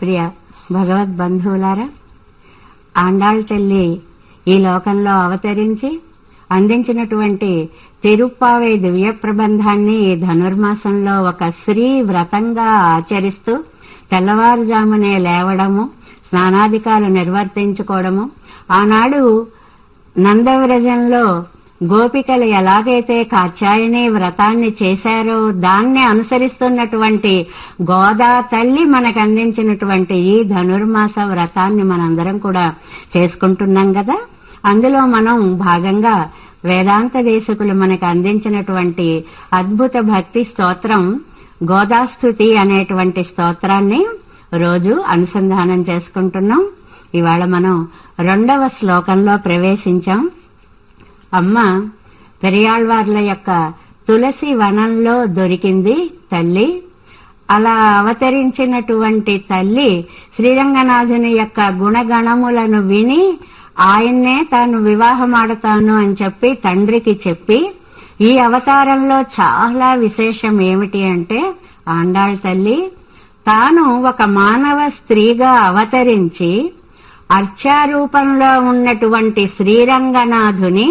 ప్రియ భగవద్ బంధువులారా ఆండాళ్ తల్లి ఈ లోకంలో అవతరించి అందించినటువంటి తిరుప్పావై దివ్య ప్రబంధాన్ని ఈ ధనుర్మాసంలో ఒక శ్రీ వ్రతంగా ఆచరిస్తూ తెల్లవారుజామునే లేవడము స్నానాధికాలు నిర్వర్తించుకోవడము ఆనాడు నందవ్రజంలో గోపికలు ఎలాగైతే కాచాయని వ్రతాన్ని చేశారో దాన్ని అనుసరిస్తున్నటువంటి గోదా తల్లి మనకు అందించినటువంటి ఈ ధనుర్మాస వ్రతాన్ని మనందరం కూడా చేసుకుంటున్నాం కదా. అందులో మనం భాగంగా వేదాంత దేశకులు మనకు అందించినటువంటి అద్భుత భక్తి స్తోత్రం గోదాస్థుతి అనేటువంటి స్తోత్రాన్ని రోజు అనుసంధానం చేసుకుంటున్నాం. ఇవాళ మనం రెండవ శ్లోకంలో ప్రవేశించాం. అమ్మ పెరియాళ్వార్ల యొక్క తులసి వనంలో దొరికింది తల్లి. అలా అవతరించినటువంటి తల్లి శ్రీరంగనాథుని యొక్క గుణగణములను విని ఆయన్నే తాను వివాహమాడతాను అని చెప్పి తండ్రికి చెప్పి ఈ అవతారంలో చాలా విశేషం ఏమిటి అంటే ఆండాళ్ తల్లి తాను ఒక మానవ స్త్రీగా అవతరించి అర్చారూపంలో ఉన్నటువంటి శ్రీరంగనాథుని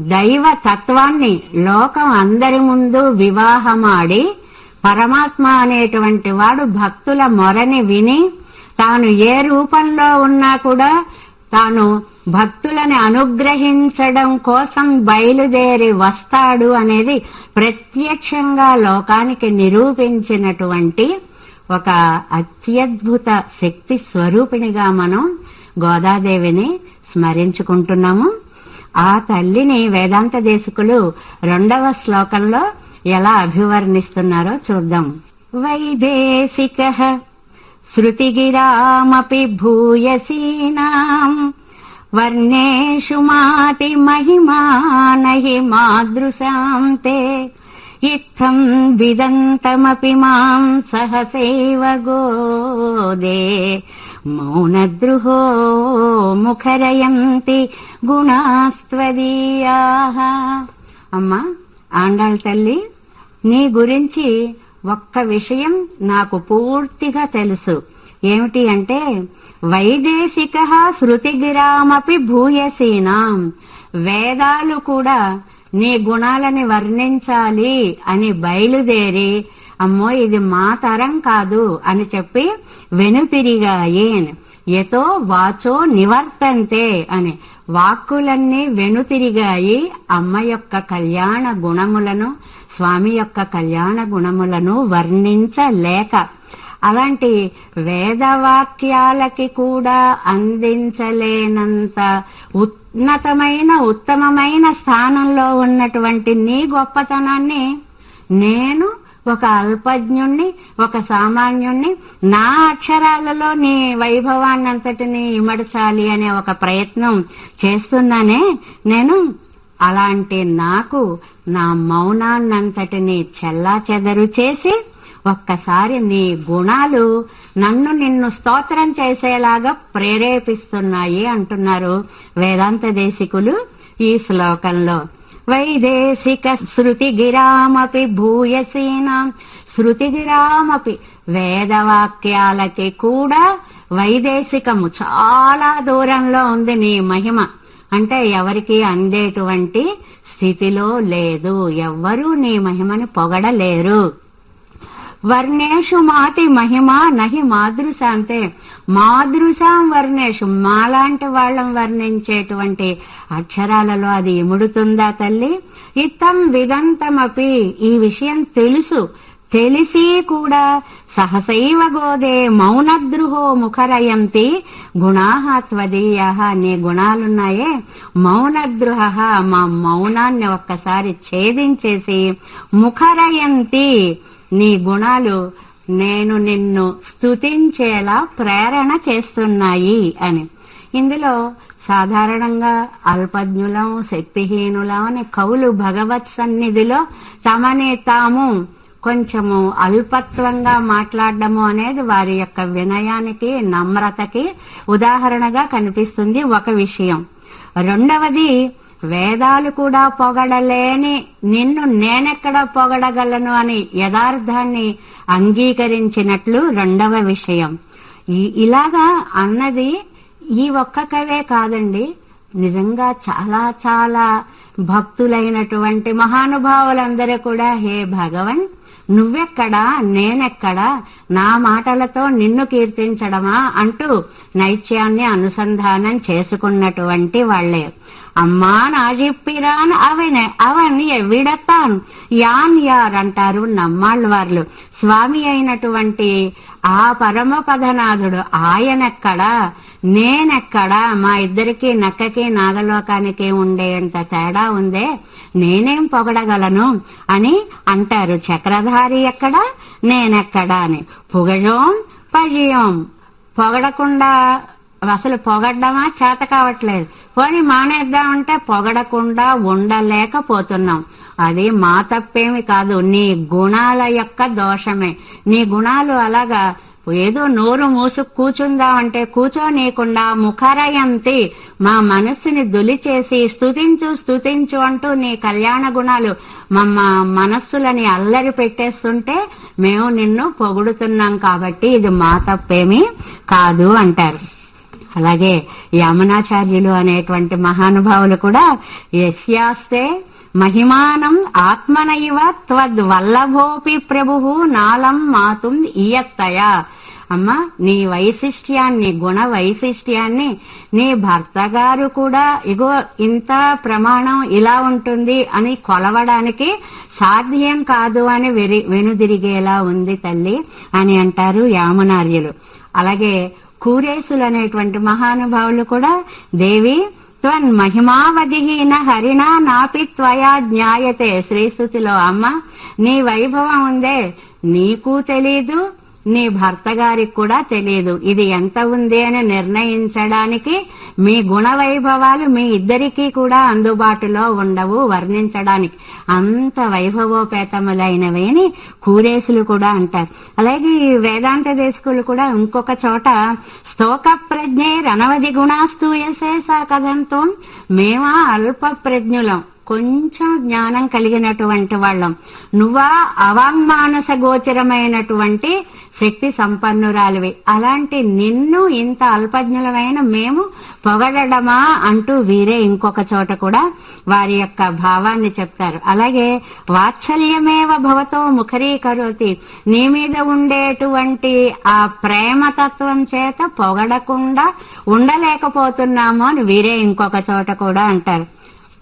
దైవ తత్వాన్ని లోకం అందరి ముందు వివాహమాడి పరమాత్మ అనేటువంటి వాడు భక్తుల మొరని విని తాను ఏ రూపంలో ఉన్నా కూడా తాను భక్తులని అనుగ్రహించడం కోసం బయలుదేరి వస్తాడు అనేది ప్రత్యక్షంగా లోకానికి నిరూపించినటువంటి ఒక అత్యద్భుత శక్తి స్వరూపిణిగా మనం గోదాదేవిని స్మరించుకుంటున్నాము. ఆ తల్లిని వేదాంత దేశకులు రెండవ శ్లోకంలో ఎలా అభివర్ణిస్తున్నారో చూద్దాం. వైదేశిక శృతిగిరామపి భూయసీనాం వర్ణేషు మాతి మహిమానహి మాదృశాంతే ఇత్థం విదంతమపి మాం సహసైవ గోదే మౌనద్రుహో ముఖరయంతి గుణాస్త్వదీయా అమ్మా ఆండాళ్ తల్లి నీ గురించి ఒక్క విషయం నాకు పూర్తిగా తెలుసు. ఏమిటి అంటే వైదేశిక శృతిగిరామపి భూయసీనాం. వేదాలు కూడా నీ గుణాలని వర్ణించాలి అని బయలుదేరి అమ్మో ఇది మా తరం కాదు అని చెప్పి వెనుతిరిగాయి ఎతో వాచో నివర్తంతే అని. వాక్కులన్నీ వెనుతిరిగాయి అమ్మ యొక్క కళ్యాణ గుణములను స్వామి యొక్క కళ్యాణ గుణములను వర్ణించలేక. అలాంటి వేదవాక్యాలకి కూడా అందించలేనంత ఉన్నతమైన ఉత్తమమైన స్థానంలో ఉన్నటువంటి నీ గొప్పతనాన్ని నేను ఒక అల్పజ్ఞుణ్ణి ఒక సామాన్యుణ్ణి నా అక్షరాలలో నీ వైభవాన్నంతటిని ఇమడచాలి అనే ఒక ప్రయత్నం చేస్తున్నానే నేను. అలాంటి నాకు నా మౌనాన్నంతటిని చెల్లా చెదరు చేసి ఒక్కసారి నీ గుణాలు నన్ను నిన్ను స్తోత్రం చేసేలాగా ప్రేరేపిస్తున్నాయి అంటున్నారు వేదాంత దేశికులు ఈ శ్లోకంలో. వైదేశిక శృతిగిరామపి భూయసీనాం శృతిగిరామపి వేదవాక్యాలకి కూడా వైదేశికము చాలా దూరంలో ఉంది నీ మహిమ. అంటే ఎవరికి అందేటువంటి స్థితిలో లేదు. ఎవ్వరూ నీ మహిమను పొగడలేరు. వర్ణేషు మాతి మహిమ నహి మాదృశాంతే మాదృశాం వర్ణేషు మాలాంటి వాళ్ళం వర్ణించేటువంటి అక్షరాలలో అది ఇముడుతుందా తల్లి? ఇత్తం విదంతమపి ఈ విషయం తెలుసు. తెలిసి కూడా సహసైవ గోదే మౌనద్రుహో ముఖరయంతి గుణాహ త్వదీయ నీ గుణాలున్నాయే. మౌనద్రుహ మా మౌనాన్ని ఒక్కసారి ఛేదించేసి ముఖరయంతి నీ గుణాలు నేను నిన్ను స్తుతించేలా ప్రేరణ చేస్తున్నాయి అని. ఇందులో సాధారణంగా అల్పజ్ఞులం శక్తిహీనులం అని కవులు భగవత్ సన్నిధిలో తమని తాము కొంచెము అల్పత్వంగా మాట్లాడడము అనేది వారి యొక్క వినయానికి నమ్రతకి ఉదాహరణగా కనిపిస్తుంది ఒక విషయం. రెండవది వేదాలు కూడా పొగడలేని నిన్ను నేనెక్కడ పొగడగలను అని యథార్థాన్ని అంగీకరించినట్లు రెండవ విషయం. ఇలాగా అన్నది ఈ ఒక్క కవే కాదండి. నిజంగా చాలా చాలా భక్తులైనటువంటి మహానుభావులందరూ కూడా హే భగవన్ నువ్వెక్కడా నేనెక్కడా నా మాటలతో నిన్ను కీర్తించడమా అంటూ నైత్యాన్ని అనుసంధానం చేసుకున్నటువంటి వాళ్ళే అమ్మా నాజిప్పిరాన్ అవనే అవని ఎవిడతాన్ యాన్ యార్ అంటారు నమ్మాళ్ళ వాళ్ళు స్వామి అయినటువంటి ఆ పరమ పదనాథుడు ఆయనెక్కడా? నేనెక్కడా? మా ఇద్దరికి నక్కకి నాగలోకానికి ఉండేంత తేడా ఉందే? నేనేం పొగడగలను అని అంటారు చక్రధారి ఎక్కడా? నేనెక్కడా అని. పొగజోం పజియోం. పొగడకుండా అసలు పొగడ్డమా? చేత కావట్లేదు. పోనీ మానేద్దామంటే పొగడకుండా ఉండలేకపోతున్నాం. అది మా తప్పేమి కాదు. నీ గుణాల యొక్క దోషమే. నీ గుణాలు అలాగా ఏదో నోరు మూసు కూచుందామంటే కూర్చోనీయకుండా ముఖరయంతి మా మనస్సుని దులిచేసి స్తుతించు స్తుతించు అంటూ నీ కళ్యాణ గుణాలు మమ్మ మనస్సులని అల్లరి పెట్టేస్తుంటే మేము నిన్ను పొగుడుతున్నాం కాబట్టి ఇది మా తప్పేమీ కాదు అంటారు. అలాగే యమనాచార్యులు అనేటువంటి మహానుభావులు కూడా యస్యాస్తే మహిమానం ఆత్మనైవ త్వద్వల్లభోపి ప్రభు నాలం మాతుం ఇయత్తయ. అమ్మ నీ వైశిష్ట్యాన్ని గుణ వైశిష్ట్యాన్ని నీ భర్త గారు కూడా ఇగో ఇంత ప్రమాణం ఇలా ఉంటుంది అని కొలవడానికి సాధ్యం కాదు అని వెనుదిరిగేలా ఉంది తల్లి అని అంటారు యామనార్యులు. అలాగే కూరేసులు అనేటువంటి మహానుభావులు కూడా దేవి త్వన్ మహిమావధిహీన హరిణా నాపి త్వయా జ్ఞాయతే శ్రీస్థుతిలో అమ్మ. నీ వైభవం ఉందే నీకు తెలీదు నీ భర్త గారికి కూడా తెలియదు ఇది ఎంత ఉంది అని నిర్ణయించడానికి మీ గుణ వైభవాలు మీ ఇద్దరికీ కూడా అందుబాటులో ఉండవు వర్ణించడానికి. అంత వైభవోపేతములైనవి అని కూరేసులు కూడా అంటారు. అలాగే ఈ వేదాంత దేశకులు కూడా ఇంకొక చోట స్తోక ప్రజ్ఞే రణవధి గుణాస్తూయసే సా కథంతో మేమా అల్ప ప్రజ్ఞులం. కొంచెం జ్ఞానం కలిగినటువంటి వాళ్ళం. నువ్వా అవాంగ్మానస గోచరమైనటువంటి శక్తి సంపన్నురాలివి. అలాంటి నిన్ను ఇంత అల్పజ్ఞులమైన మేము పొగడమా అంటూ వీరే ఇంకొక చోట కూడా వారి యొక్క భావాన్ని చెప్తారు. అలాగే వాత్సల్యమేవ భవతో ముఖరీకరోతి. నీ మీద ఉండేటువంటి ఆ ప్రేమతత్వం చేత పొగడకుండా ఉండలేకపోతున్నాము అని వీరే ఇంకొక చోట కూడా అంటారు.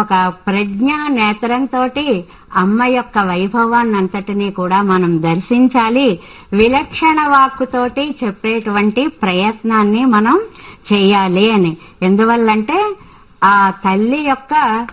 ఒక ప్రజ్ఞా నేత్రంతో అమ్మ యొక్క వైభవాన్నంతటినీ కూడా మనం దర్శించాలి. విలక్షణ వాక్కుతోటి చెప్పేటువంటి ప్రయత్నాన్ని మనం చేయాలి అని. ఎందువల్లంటే ఆ తల్లి యొక్క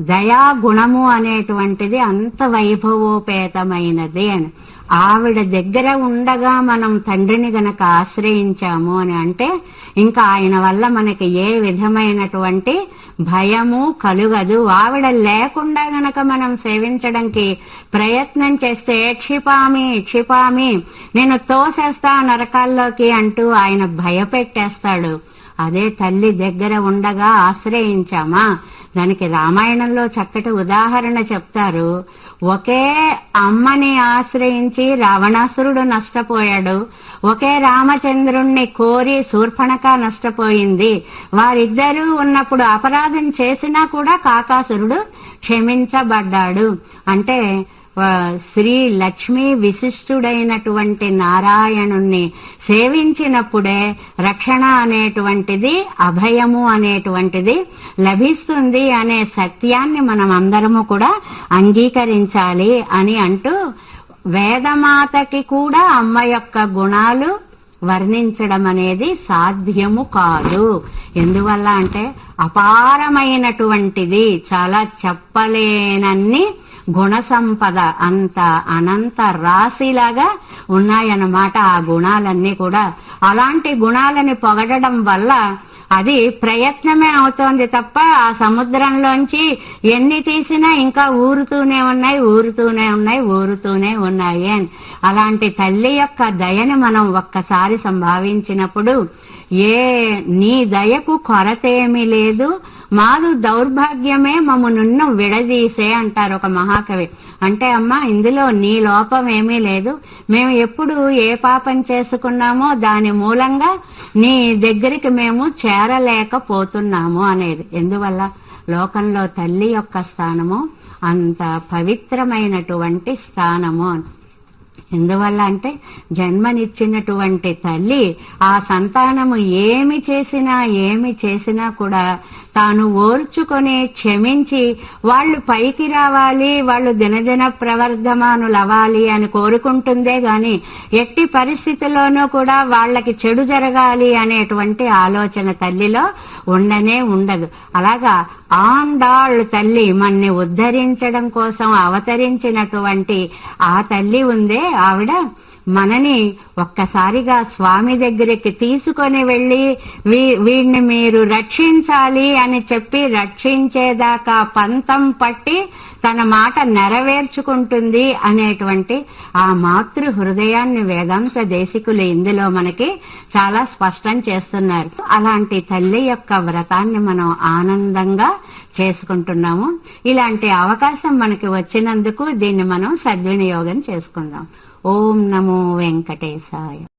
దయా గుణము అనేటువంటిది అంత వైభవోపేతమైనది అని. ఆవిడ దగ్గర ఉండగా మనం తండ్రిని గనక ఆశ్రయించాము అని అంటే ఇంకా ఆయన వల్ల మనకి ఏ విధమైనటువంటి భయము కలుగదు. ఆవిడ లేకుండా గనక మనం సేవించడానికి ప్రయత్నం చేస్తే క్షిపామి క్షిపామి నేను తోసేస్తా నరకాల్లోకి అంటూ ఆయన భయపెట్టేస్తాడు. అదే తల్లి దగ్గర ఉండగా ఆశ్రయించామా? దానికి రామాయణంలో చక్కటి ఉదాహరణ చెప్తారు. ఒకే అమ్మని ఆశ్రయించి రావణాసురుడు నష్టపోయాడు. ఒకే రామచంద్రుణ్ణి కోరి శూర్పణక నష్టపోయింది. వారిద్దరూ ఉన్నప్పుడు అపరాధం చేసినా కూడా కాకాసురుడు క్షమించబడ్డాడు. అంటే శ్రీ లక్ష్మీ విశిష్టుడైనటువంటి నారాయణుణ్ణి సేవించినప్పుడే రక్షణ అనేటువంటిది అభయము అనేటువంటిది లభిస్తుంది అనే సత్యాన్ని మనం అందరము కూడా అంగీకరించాలి అని అంటూ వేదమాతకి కూడా అమ్మ యొక్క గుణాలు వర్ణించడం అనేది సాధ్యము కాదు. ఎందువల్ల అంటే అపారమైనటువంటిది చాలా చెప్పలేనన్ని గుణ సంపద అంత అనంత రాశిలాగా ఉన్నాయన్నమాట ఆ గుణాలన్నీ కూడా. అలాంటి గుణాలని పొగడడం వల్ల అది ప్రయత్నమే అవుతోంది తప్ప ఆ సముద్రంలోంచి ఎన్ని తీసినా ఇంకా ఊరుతూనే ఉన్నాయి ఊరుతూనే ఉన్నాయి ఊరుతూనే ఉన్నాయి అని. అలాంటి తల్లి యొక్క దయని మనం ఒక్కసారి సంభావించినప్పుడు ఏ నీ దయకు కొరతేమీ లేదు మాదు దౌర్భాగ్యమే మమ్ము నున్ను విడదీసే అంటారు ఒక మహాకవి. అంటే అమ్మా ఇందులో నీ లోపం ఏమీ లేదు. మేము ఎప్పుడు ఏ పాపం చేసుకున్నామో దాని మూలంగా నీ దగ్గరికి మేము చేరలేకపోతున్నాము అనేది. ఎందువల్ల? లోకంలో తల్లి యొక్క స్థానము అంత పవిత్రమైనటువంటి స్థానము ఎందువల్ల అంటే జన్మనిచ్చినటువంటి తల్లి ఆ సంతానము ఏమి చేసినా ఏమి చేసినా కూడా తాను ఓర్చుకొని క్షమించి వాళ్ళు పైకి రావాలి వాళ్ళు దినదిన ప్రవర్ధమానులవ్వాలి అని కోరుకుంటుందే గాని ఎట్టి పరిస్థితుల్లోనూ కూడా వాళ్ళకి చెడు జరగాలి అనేటువంటి ఆలోచన తల్లిలో ఉండనే ఉండదు. అలాగా ఆండాళ్ళు తల్లి మన్ని ఉద్ధరించడం కోసం అవతరించినటువంటి ఆ తల్లి ఉందే ఆవిడ. మనని ఒక్కసారిగా స్వామి దగ్గరికి తీసుకొని వెళ్ళి వీ- వీడిని మీరు రక్షించాలి అని చెప్పి రక్షించేదాకా పంతం పట్టి తన మాట నెరవేర్చుకుంటుంది అనేటువంటి ఆ మాతృ హృదయాన్ని వేదాంత దేశికులు ఇందులో మనకి చాలా స్పష్టం చేస్తున్నారు. అలాంటి తల్లి యొక్క వ్రతాన్ని మనం ఆనందంగా చేసుకుంటున్నాము. ఇలాంటి అవకాశం మనకి వచ్చినందుకు దీన్ని మనం సద్వినియోగం చేసుకుందాం. ఓం నమో వెంకటేశాయ.